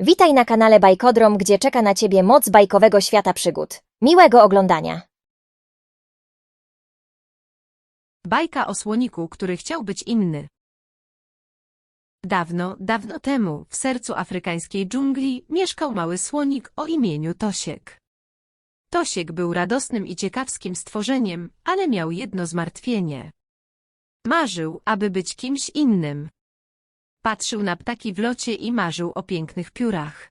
Witaj na kanale Bajkodrom, gdzie czeka na Ciebie moc bajkowego świata przygód. Miłego oglądania. Bajka o słoniku, który chciał być inny. Dawno, dawno temu, w sercu afrykańskiej dżungli, mieszkał mały słonik o imieniu Tosiek. Tosiek był radosnym i ciekawskim stworzeniem, ale miał jedno zmartwienie. Marzył, aby być kimś innym. Patrzył na ptaki w locie i marzył o pięknych piórach.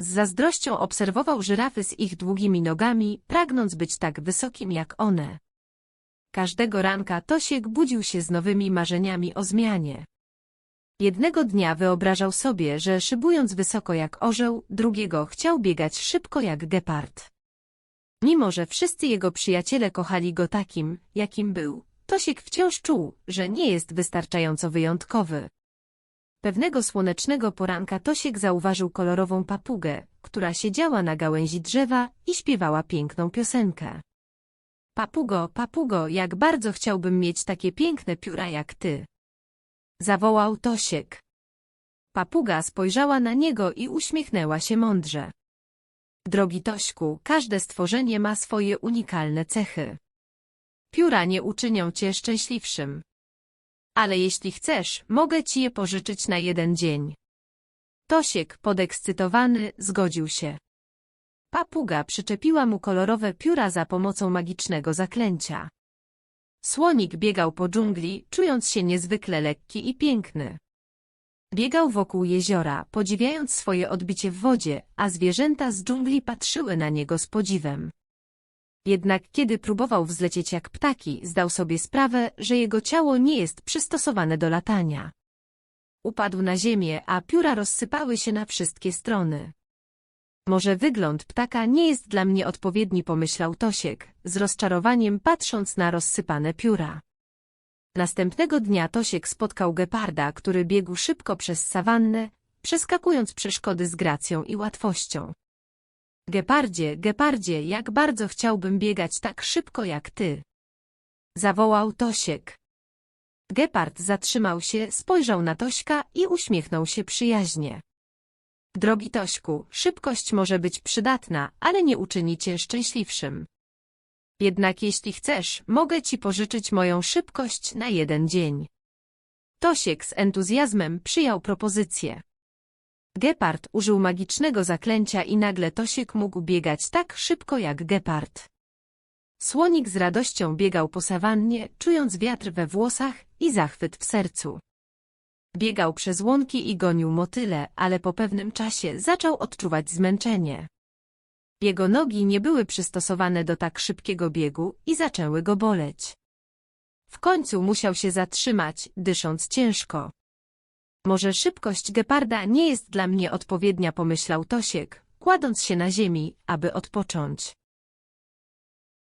Z zazdrością obserwował żyrafy z ich długimi nogami, pragnąc być tak wysokim jak one. Każdego ranka Tosiek budził się z nowymi marzeniami o zmianie. Jednego dnia wyobrażał sobie, że szybując wysoko jak orzeł, drugiego chciał biegać szybko jak gepard. Mimo, że wszyscy jego przyjaciele kochali go takim, jakim był, Tosiek wciąż czuł, że nie jest wystarczająco wyjątkowy. Pewnego słonecznego poranka Tosiek zauważył kolorową papugę, która siedziała na gałęzi drzewa i śpiewała piękną piosenkę. Papugo, papugo, jak bardzo chciałbym mieć takie piękne pióra jak ty. Zawołał Tosiek. Papuga spojrzała na niego i uśmiechnęła się mądrze. Drogi Tośku, każde stworzenie ma swoje unikalne cechy. Pióra nie uczynią cię szczęśliwszym. Ale jeśli chcesz, mogę ci je pożyczyć na jeden dzień. Tosiek, podekscytowany, zgodził się. Papuga przyczepiła mu kolorowe pióra za pomocą magicznego zaklęcia. Słonik biegał po dżungli, czując się niezwykle lekki i piękny. Biegał wokół jeziora, podziwiając swoje odbicie w wodzie, a zwierzęta z dżungli patrzyły na niego z podziwem. Jednak kiedy próbował wzlecieć jak ptaki, zdał sobie sprawę, że jego ciało nie jest przystosowane do latania. Upadł na ziemię, a pióra rozsypały się na wszystkie strony. Może wygląd ptaka nie jest dla mnie odpowiedni, pomyślał Tosiek, z rozczarowaniem patrząc na rozsypane pióra. Następnego dnia Tosiek spotkał geparda, który biegł szybko przez sawannę, przeskakując przeszkody z gracją i łatwością. Gepardzie, gepardzie, jak bardzo chciałbym biegać tak szybko jak ty. Zawołał Tosiek. Gepard zatrzymał się, spojrzał na Tośka i uśmiechnął się przyjaźnie. Drogi Tośku, szybkość może być przydatna, ale nie uczyni cię szczęśliwszym. Jednak jeśli chcesz, mogę ci pożyczyć moją szybkość na jeden dzień. Tosiek z entuzjazmem przyjął propozycję. Gepard użył magicznego zaklęcia i nagle Tosiek mógł biegać tak szybko jak gepard. Słonik z radością biegał po sawannie, czując wiatr we włosach i zachwyt w sercu. Biegał przez łąki i gonił motyle, ale po pewnym czasie zaczął odczuwać zmęczenie. Jego nogi nie były przystosowane do tak szybkiego biegu i zaczęły go boleć. W końcu musiał się zatrzymać, dysząc ciężko. Może szybkość geparda nie jest dla mnie odpowiednia, pomyślał Tosiek, kładąc się na ziemi, aby odpocząć.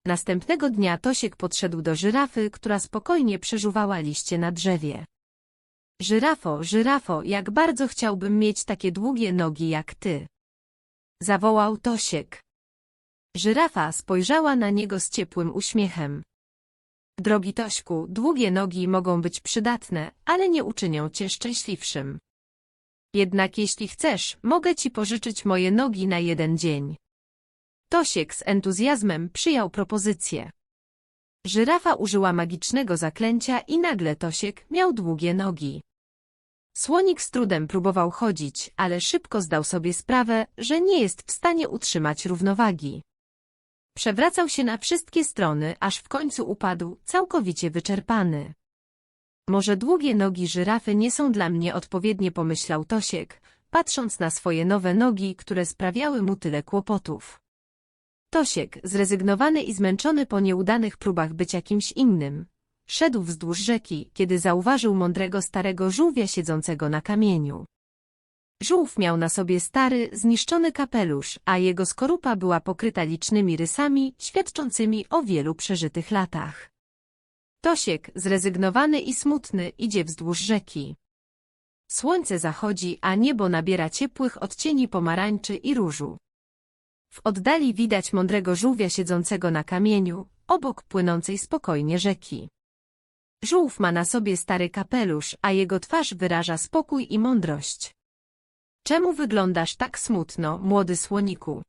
Następnego dnia Tosiek podszedł do żyrafy, która spokojnie przeżuwała liście na drzewie. Żyrafo, żyrafo, jak bardzo chciałbym mieć takie długie nogi jak ty. Zawołał Tosiek. Żyrafa spojrzała na niego z ciepłym uśmiechem. Drogi Tośku, długie nogi mogą być przydatne, ale nie uczynią cię szczęśliwszym. Jednak jeśli chcesz, mogę ci pożyczyć moje nogi na jeden dzień. Tosiek z entuzjazmem przyjął propozycję. Żyrafa użyła magicznego zaklęcia i nagle Tosiek miał długie nogi. Słonik z trudem próbował chodzić, ale szybko zdał sobie sprawę, że nie jest w stanie utrzymać równowagi. Przewracał się na wszystkie strony, aż w końcu upadł, całkowicie wyczerpany. Może długie nogi żyrafy nie są dla mnie odpowiednie, pomyślał Tosiek, patrząc na swoje nowe nogi, które sprawiały mu tyle kłopotów. Tosiek, zrezygnowany i zmęczony po nieudanych próbach bycia kimś innym, szedł wzdłuż rzeki, kiedy zauważył mądrego starego żółwia siedzącego na kamieniu. Żółw miał na sobie stary, zniszczony kapelusz, a jego skorupa była pokryta licznymi rysami, świadczącymi o wielu przeżytych latach. Tosiek, zrezygnowany i smutny, idzie wzdłuż rzeki. Słońce zachodzi, a niebo nabiera ciepłych odcieni pomarańczy i różu. W oddali widać mądrego żółwia siedzącego na kamieniu, obok płynącej spokojnie rzeki. Żółw ma na sobie stary kapelusz, a jego twarz wyraża spokój i mądrość. Czemu wyglądasz tak smutno, młody słoniku?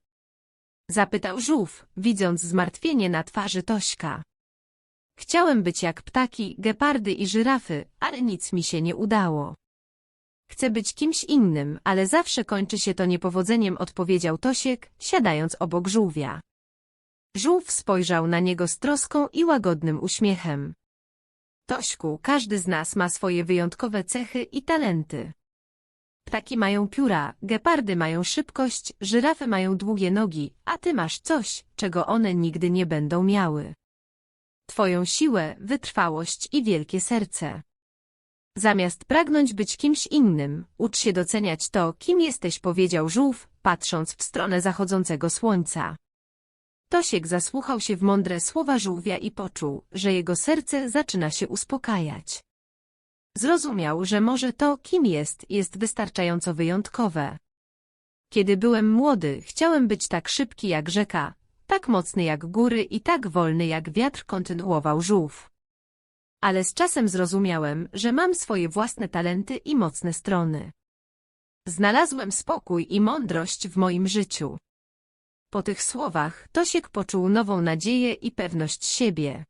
Zapytał żółw, widząc zmartwienie na twarzy Tośka. Chciałem być jak ptaki, gepardy i żyrafy, ale nic mi się nie udało. Chcę być kimś innym, ale zawsze kończy się to niepowodzeniem, odpowiedział Tosiek, siadając obok żółwia. Żółw spojrzał na niego z troską i łagodnym uśmiechem. Tośku, każdy z nas ma swoje wyjątkowe cechy i talenty. Ptaki mają pióra, gepardy mają szybkość, żyrafy mają długie nogi, a ty masz coś, czego one nigdy nie będą miały. Twoją siłę, wytrwałość i wielkie serce. Zamiast pragnąć być kimś innym, ucz się doceniać to, kim jesteś, powiedział żółw, patrząc w stronę zachodzącego słońca. Tosiek zasłuchał się w mądre słowa żółwia i poczuł, że jego serce zaczyna się uspokajać. Zrozumiał, że może to, kim jest, jest wystarczająco wyjątkowe. Kiedy byłem młody, chciałem być tak szybki jak rzeka, tak mocny jak góry i tak wolny jak wiatr, kontynuował żółw. Ale z czasem zrozumiałem, że mam swoje własne talenty i mocne strony. Znalazłem spokój i mądrość w moim życiu. Po tych słowach Tosiek poczuł nową nadzieję i pewność siebie.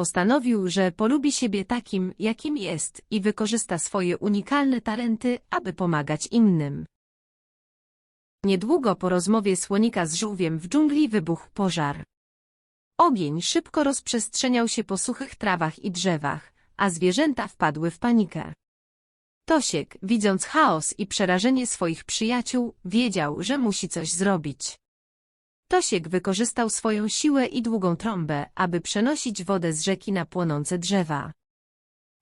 Postanowił, że polubi siebie takim, jakim jest i wykorzysta swoje unikalne talenty, aby pomagać innym. Niedługo po rozmowie słonika z żółwiem w dżungli wybuchł pożar. Ogień szybko rozprzestrzeniał się po suchych trawach i drzewach, a zwierzęta wpadły w panikę. Tosiek, widząc chaos i przerażenie swoich przyjaciół, wiedział, że musi coś zrobić. Tosiek wykorzystał swoją siłę i długą trąbę, aby przenosić wodę z rzeki na płonące drzewa.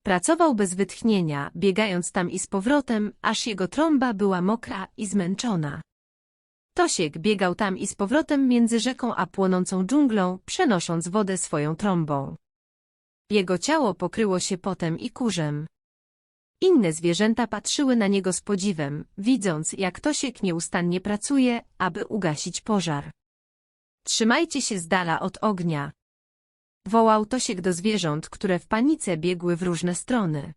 Pracował bez wytchnienia, biegając tam i z powrotem, aż jego trąba była mokra i zmęczona. Tosiek biegał tam i z powrotem między rzeką a płonącą dżunglą, przenosząc wodę swoją trąbą. Jego ciało pokryło się potem i kurzem. Inne zwierzęta patrzyły na niego z podziwem, widząc, jak Tosiek nieustannie pracuje, aby ugasić pożar. Trzymajcie się z dala od ognia. Wołał Tosiek do zwierząt, które w panice biegły w różne strony.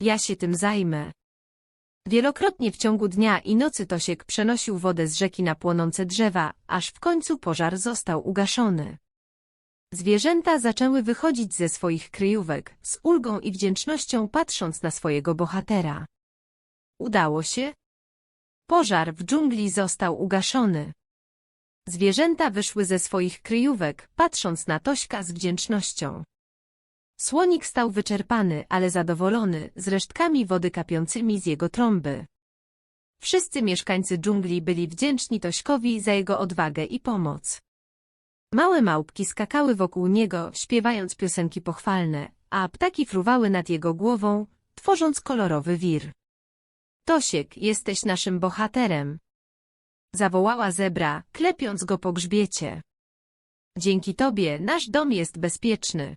Ja się tym zajmę. Wielokrotnie w ciągu dnia i nocy Tosiek przenosił wodę z rzeki na płonące drzewa, aż w końcu pożar został ugaszony. Zwierzęta zaczęły wychodzić ze swoich kryjówek, z ulgą i wdzięcznością patrząc na swojego bohatera. Udało się? Pożar w dżungli został ugaszony. Zwierzęta wyszły ze swoich kryjówek, patrząc na Tośka z wdzięcznością. Słonik stał wyczerpany, ale zadowolony, z resztkami wody kapiącymi z jego trąby. Wszyscy mieszkańcy dżungli byli wdzięczni Tośkowi za jego odwagę i pomoc. Małe małpki skakały wokół niego, śpiewając piosenki pochwalne, a ptaki fruwały nad jego głową, tworząc kolorowy wir. Tosiek, jesteś naszym bohaterem. Zawołała zebra, klepiąc go po grzbiecie. Dzięki tobie nasz dom jest bezpieczny.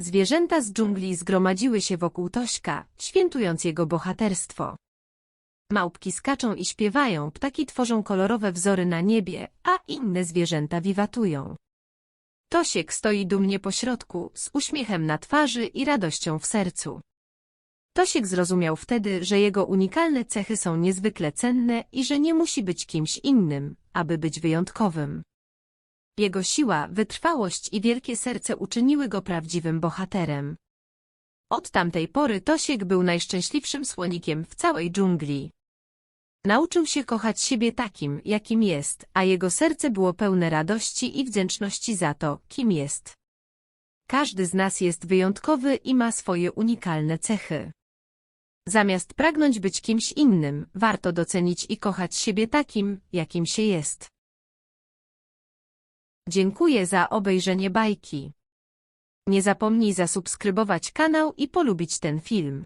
Zwierzęta z dżungli zgromadziły się wokół Tośka, świętując jego bohaterstwo. Małpki skaczą i śpiewają, ptaki tworzą kolorowe wzory na niebie, a inne zwierzęta wiwatują. Tosiek stoi dumnie pośrodku, z uśmiechem na twarzy i radością w sercu. Tosiek zrozumiał wtedy, że jego unikalne cechy są niezwykle cenne i że nie musi być kimś innym, aby być wyjątkowym. Jego siła, wytrwałość i wielkie serce uczyniły go prawdziwym bohaterem. Od tamtej pory Tosiek był najszczęśliwszym słonikiem w całej dżungli. Nauczył się kochać siebie takim, jakim jest, a jego serce było pełne radości i wdzięczności za to, kim jest. Każdy z nas jest wyjątkowy i ma swoje unikalne cechy. Zamiast pragnąć być kimś innym, warto docenić i kochać siebie takim, jakim się jest. Dziękuję za obejrzenie bajki. Nie zapomnij zasubskrybować kanał i polubić ten film.